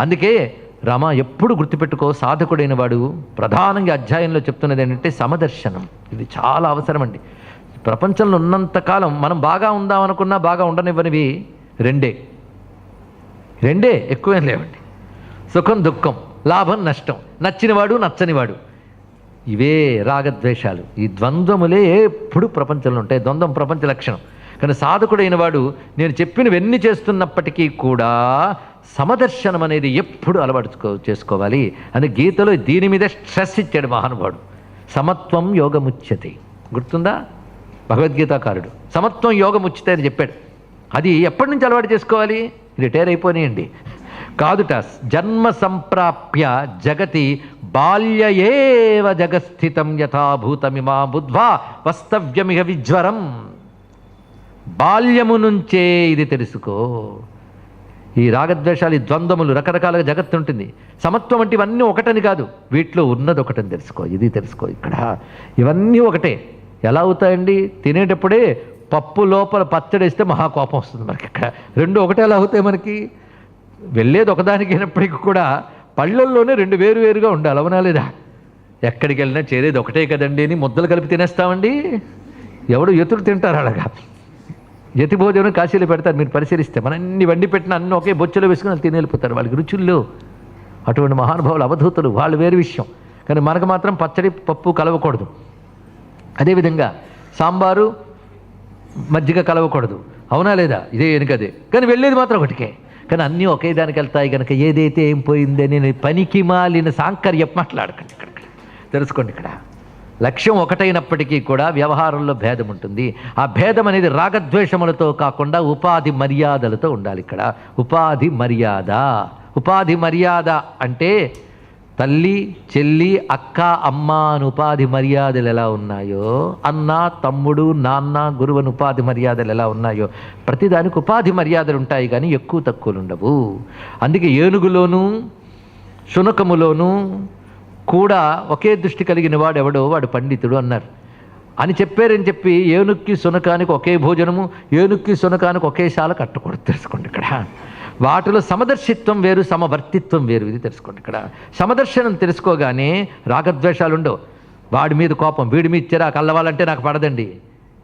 అందుకే రామ ఎప్పుడు గుర్తుపెట్టుకో సాధకుడైన వాడు ప్రధానంగా అధ్యాయంలో చెప్తున్నది ఏంటంటే సమదర్శనం. ఇది చాలా అవసరం అండి. ప్రపంచంలో ఉన్నంతకాలం మనం బాగా ఉందాం అనుకున్నా బాగా ఉండనివ్వనివి రెండే. రెండే ఎక్కువేం లేవండి. సుఖం దుఃఖం లాభం నష్టం. నచ్చినవాడు నచ్చనివాడు. ఇవే రాగద్వేషాలు. ఈ ద్వంద్వములే ఎప్పుడు ప్రపంచంలో ఉంటాయి. ద్వంద్వం ప్రపంచ లక్షణం. కానీ సాధకుడైన వాడు నేను చెప్పినవన్నీ చేస్తున్నప్పటికీ కూడా సమదర్శనం అనేది ఎప్పుడు అలవాటు చేసుకోవాలి. అని గీతలో దీని మీద స్ట్రెస్ ఇచ్చాడు మహానుభావుడు. సమత్వం యోగముచ్యతే. గుర్తుందా? భగవద్గీతాకారుడు. సమత్వం యోగముచ్యతే అని చెప్పాడు. అది ఎప్పటి నుంచి అలవాటు చేసుకోవాలి? రిటైర్ అయిపోయినాయండి కాదుట జన్మ సంప్రాప్య జగతి బాల్య ఏవ జగస్థితం యథాభూతమిమా బుద్ధ్వా వస్తవ్యమిహ విజ్వరం. బాల్యము నుంచే ఇది తెలుసుకో. ఈ రాగద్వేషాలు ఈ ద్వంద్వములు రకరకాలుగా జగత్తు ఉంటుంది. సమత్వం అంటే ఇవన్నీ ఒకటని కాదు. వీటిలో ఉన్నది ఒకటని తెలుసుకో. ఇది తెలుసుకో ఇక్కడ. ఇవన్నీ ఒకటే. ఎలా అవుతాయండి? తినేటప్పుడే పప్పు లోపల పచ్చడి వేస్తే మహాకోపం వస్తుంది మనకి ఇక్కడ. రెండు ఒకటే ఎలా అవుతాయి మనకి? వెళ్ళేది ఒకదానికి అయినప్పటికీ కూడా పళ్ళల్లోనే రెండు వేరు వేరుగా ఉండాలి అవునా లేదా? ఎక్కడికి వెళ్ళినా చేరేది ఒకటే కదండి అని ముద్దలు కలిపి తినేస్తామండి? ఎవడు ఎతురు తింటారు అలాగా? యతి భోజనం కాశీలో పెడతారు మీరు పరిశీలిస్తే. మన అన్ని వండి పెట్టిన అన్ని ఒకే బొచ్చులో వేసుకుని తిని వెళ్ళిపోతారు వాళ్ళకి రుచుల్లో అటువంటి మహానుభావులు అవధూతులు వాళ్ళు వేరు విషయం. కానీ మనకు మాత్రం పచ్చడి పప్పు కలవకూడదు. అదేవిధంగా సాంబారు మజ్జిగ కలవకూడదు. అవునా లేదా? ఇదే వెనుకదే. కానీ వెళ్ళేది మాత్రం ఒకటికే. కానీ అన్నీ ఒకే దానికి వెళ్తాయి కనుక ఏదైతే ఏం పోయిందని పనికి మాలిన సాంకర్యం. మాట్లాడకండి ఇక్కడ తెలుసుకోండి ఇక్కడ. లక్ష్యం ఒకటైనప్పటికీ కూడా వ్యవహారంలో భేదం ఉంటుంది ఆ భేదం అనేది రాగద్వేషములతో కాకుండా ఉపాధి మర్యాదలతో ఉండాలి ఇక్కడ. ఉపాధి మర్యాద. ఉపాధి మర్యాద అంటే తల్లి చెల్లి అక్క అమ్మ అని ఉపాధి మర్యాదలు ఎలా ఉన్నాయో అన్న తమ్ముడు నాన్న గురువు అని ఉపాధి మర్యాదలు ఎలా ఉన్నాయో ప్రతిదానికి ఉపాధి మర్యాదలు ఉంటాయి కానీ ఎక్కువ తక్కువలు ఉండవు. అందుకే ఏనుగులోనూ శునకములోనూ కూడా ఒకే దృష్టి కలిగిన వాడు ఎవడో? వాడు పండితుడు అన్నారు. అని చెప్పారని చెప్పి ఏనుక్కి సునకానికి ఒకే భోజనము ఏనుక్కి సునకానికి ఒకే శాల కట్టకూడదు తెలుసుకోండి ఇక్కడ. వాటిలో సమదర్శిత్వం వేరు సమవర్తిత్వం వేరు ఇది తెలుసుకోండి ఇక్కడ. సమదర్శనం తెలుసుకోగానే రాగద్వేషాలు ఉండవు. వాడి మీద కోపం వీడి మీద ఇచ్చారా కల్లవాలంటే నాకు పడదండి.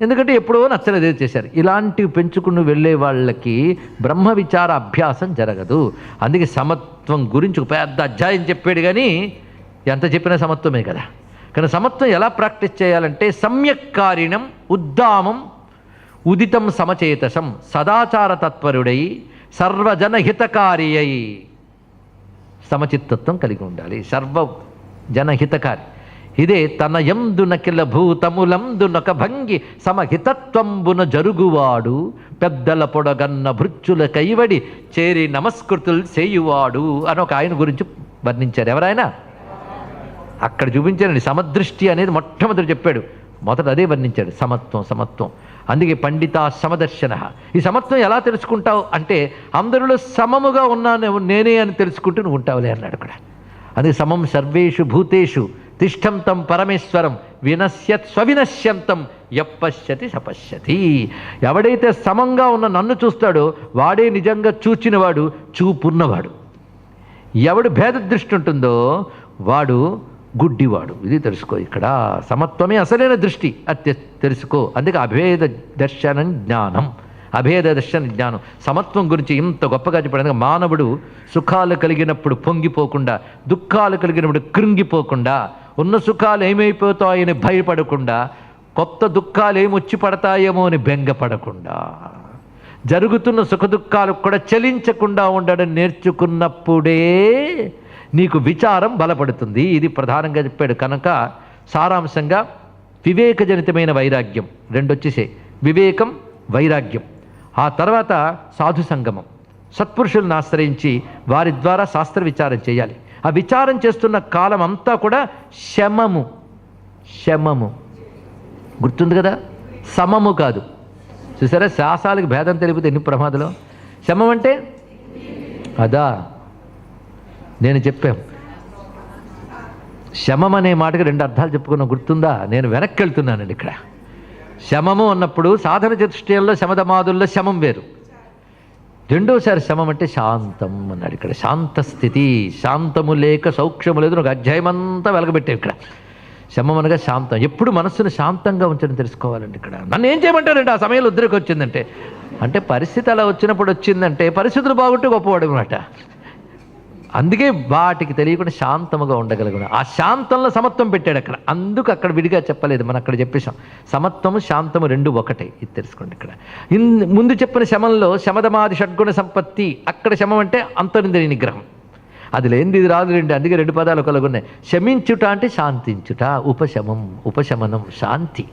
ఎందుకంటే ఎప్పుడో నచ్చలేదు ఏది చేశారు. ఇలాంటివి పెంచుకుని వెళ్ళే వాళ్ళకి బ్రహ్మ విచార అభ్యాసం జరగదు. అందుకే సమత్వం గురించి ఒక పెద్ద అధ్యాయం చెప్పాడు కానీ ఎంత చెప్పినా సమత్వమే కదా. కానీ సమత్వం ఎలా ప్రాక్టీస్ చేయాలంటే సమ్యక్కారిణం ఉద్దామం ఉదితం సమచేతసం సదాచార తత్పరుడై సర్వజనహితకారి అయి సమచిత్తత్వం కలిగి ఉండాలి. సర్వ జనహితకారి ఇదే తన ఎందునకిల భూతములందునొక భంగి సమహితత్వంబున జరుగువాడు పెద్దల పొడగన్న భృత్యుల కైవడి చేరి నమస్కృతులు చేయువాడు అని ఒక ఆయన గురించి వర్ణించారు. ఎవరైనా అక్కడ చూపించారండి సమదృష్టి అనేది మొట్టమొదటి చెప్పాడు. మొదట అదే వర్ణించాడు. సమత్వం సమత్వం. అందుకే పండిత సమదర్శన. ఈ సమత్వం ఎలా తెలుసుకుంటావు అంటే అందరిలో సమముగా ఉన్నాను నేనే అని తెలుసుకుంటూ నువ్వు ఉంటావులే అన్నాడు అక్కడ. అందుకే సమం సర్వేషు భూతేషు తిష్టంతం పరమేశ్వరం వినశ్యత్ స్వవినశ్యంతం ఎప్పశ్యతి సపశ్యతి. ఎవడైతే సమంగా ఉన్న నన్ను చూస్తాడో వాడే నిజంగా చూచినవాడు చూపున్నవాడు. ఎవడు భేద దృష్టి ఉంటుందో వాడు గుడ్డివాడు. ఇది తెలుసుకో. ఇక్కడ సమత్వమే అసలైన దృష్టి. అది తెలుసుకో. అందుకే అభేద దర్శనం జ్ఞానం. అభేద దర్శన జ్ఞానం. సమత్వం గురించి ఇంత గొప్పగా చెప్పడానికి మానవుడు సుఖాలు కలిగినప్పుడు పొంగిపోకుండా దుఃఖాలు కలిగినప్పుడు కృంగిపోకుండా ఉన్న సుఖాలు ఏమైపోతాయని భయపడకుండా కొత్త దుఃఖాలు ఏమొచ్చి పడతాయేమో అని బెంగపడకుండా జరుగుతున్న సుఖదుఖాలకు కూడా చలించకుండా ఉండడం నేర్చుకున్నప్పుడే నీకు విచారం బలపడుతుంది. ఇది ప్రధానంగా చెప్పాడు. కనుక సారాంశంగా వివేకజనితమైన వైరాగ్యం. రెండు వచ్చేసే వివేకం వైరాగ్యం. ఆ తర్వాత సాధు సంగమం. సత్పురుషులను ఆశ్రయించి వారి ద్వారా శాస్త్ర విచారం చేయాలి. ఆ విచారం చేస్తున్న కాలం అంతా కూడా శమము. శమము. గుర్తుంది కదా? సమము కాదు. చూసారా? శాసాలకు భేదం తెలిపితే ఎన్ని ప్రమాదం శమం అంటే? అదా. నేను చెప్పాం. శమం అనే మాటకి రెండు అర్థాలు చెప్పుకున్న. గుర్తుందా? నేను వెనక్కి వెళ్తున్నానండి ఇక్కడ. శమము అన్నప్పుడు సాధన చతుష్టయంలో శమధమాదుల్లో శమం వేరు. రెండోసారి శమం అంటే శాంతం అన్నాడు ఇక్కడ. శాంత స్థితి శాంతము లేక సౌక్ష్యము లేదు ఒక అధ్యాయం అంతా వెలగబెట్టావు ఇక్కడ. శమం అనగా శాంతం. ఎప్పుడు మనస్సును శాంతంగా ఉంచడం తెలుసుకోవాలండి ఇక్కడ. నన్ను ఏం చేయమంటారండి? ఆ సమయంలో ఉద్రేకం వచ్చిందంటే అంటే పరిస్థితి అలా వచ్చినప్పుడు వచ్చిందంటే పరిస్థితులు బాగుంటే గొప్పవాడు అనమాట అందుకే వాటికి తెలియకుండా శాంతముగా ఉండగలుగును ఆ శాంతంలో సమత్వం పెట్టాడు అక్కడ. అందుకు అక్కడ విడిగా చెప్పలేదు. మనం అక్కడ చెప్పేశాం. సమత్వము శాంతము రెండు ఒకటే. ఇది తెలుసుకోండి ఇక్కడ. ఇన్ ముందు చెప్పిన శమంలో శమదమాది షడ్గుణ సంపత్తి అక్కడ శమం అంటే అంతరింద్రియ నిగ్రహం అది లేనిది ఇది రాదు రెండు అందుకే రెండు పదాలు కలుగున్నాయి. శమించుట అంటే శాంతించుట. ఉపశమం ఉపశమనం శాంతి.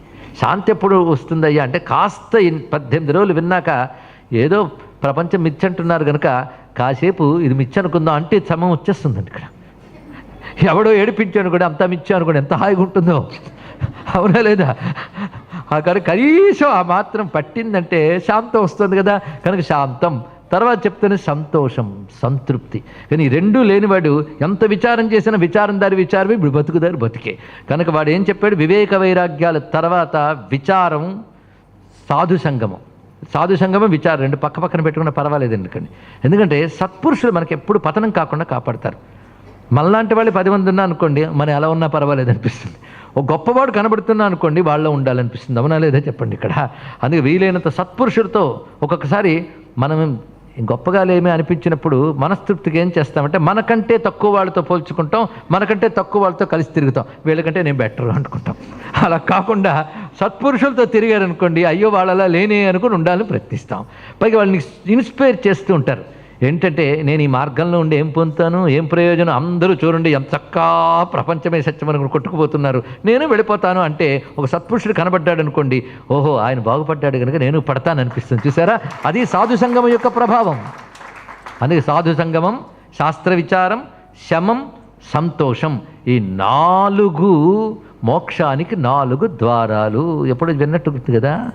శాంతి ఎప్పుడు వస్తుందయ్యా అంటే కాస్త పద్దెనిమిది రోజులు విన్నాక ఏదో ప్రపంచం మిచ్చంటున్నారు కనుక కాసేపు ఇది మిచ్చనుకుందాం అంటే సమం వచ్చేస్తుందండి ఇక్కడ. ఎవడో ఏడిపించాను కూడా అంతా మిచ్చాను కూడా ఎంత హాయిగా ఉంటుందో. అవునా లేదా? ఆ కనుక కనీసం ఆ మాత్రం పట్టిందంటే శాంతం వస్తుంది కదా. కనుక శాంతం తర్వాత చెప్తేనే సంతోషం సంతృప్తి. కానీ రెండూ లేనివాడు ఎంత విచారం చేసినా విచారం దారి విచారమే ఇప్పుడు బతుకుదారి బతికే. కనుక వాడు ఏం చెప్పాడు? వివేక వైరాగ్యాల తర్వాత విచారం సాధు సంగమం. సాధు సంగమం విచారం రెండు పక్క పక్కన పెట్టుకున్న పర్వాలేదు ఎందుకండి ఎందుకంటే సత్పురుషులు మనకి ఎప్పుడు పతనం కాకుండా కాపాడతారు. మనలాంటి వాళ్ళు పది మంది ఉన్నా అనుకోండి మనం ఎలా ఉన్నా పర్వాలేదు అనిపిస్తుంది. ఒక గొప్పవాడు కనబడుతున్నా అనుకోండి వాళ్ళలో ఉండాలనిపిస్తుంది. అవునా లేదా చెప్పండి ఇక్కడ? అందుకే వీలైనంత సత్పురుషులతో ఒక్కొక్కసారి మనం గొప్పగా లేమి అనిపించినప్పుడు మనస్తృప్తికి ఏం చేస్తామంటే మనకంటే తక్కువ వాళ్ళతో పోల్చుకుంటాం మనకంటే తక్కువ వాళ్ళతో కలిసి తిరుగుతాం. వీళ్ళకంటే నేను బెటర్ అనుకుంటాం. అలా కాకుండా సత్పురుషులతో తిరిగారనుకోండి అయ్యో వాళ్ళలా లేనే అనుకుని ఉండాలని ప్రయత్నిస్తాం. పైగా వాళ్ళని ఇన్స్పైర్ చేస్తూ ఉంటారు. ఏంటంటే నేను ఈ మార్గంలో ఉండి ఏం పొందుతాను? ఏం ప్రయోజనం? అందరూ చూడండి ఎంత చక్కా ప్రపంచమే సత్యమని కొట్టుకుపోతున్నారు. నేను వెళ్ళిపోతాను అంటే ఒక సత్పురుషుడు కనబడ్డాడు అనుకోండి ఓహో ఆయన బాగుపడ్డాడు కనుక నేను పడతాను అనిపిస్తుంది. చూసారా అది సాధు సంగమం యొక్క ప్రభావం. అందుకే సాధు సంగమం శాస్త్ర విచారం శమం సంతోషం. ఈ నాలుగు మోక్షానికి నాలుగు ద్వారాలు. ఎప్పుడు విన్నట్టు గుర్తు కదా?